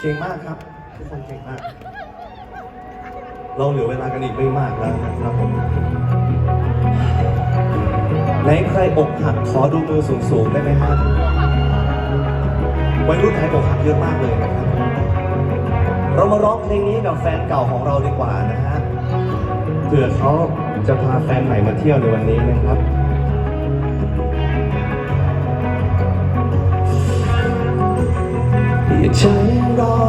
เก่งมากครับ ทุกคนเก่งมาก เราเหลือเวลากันอีกไม่มากแล้วนะครับผมไหนใครอกหักขอดูมือสูงๆได้ไหมฮะวัยรุ่นไทยอกหักเยอะมากเลยนะครับ เรามาร้องเพลงนี้กับแฟนเก่าของเราดีกว่านะฮะเผื่อเขาจะพาแฟนใหม่มาเที่ยวในวันนี้นะครับ ย่าใช้รอ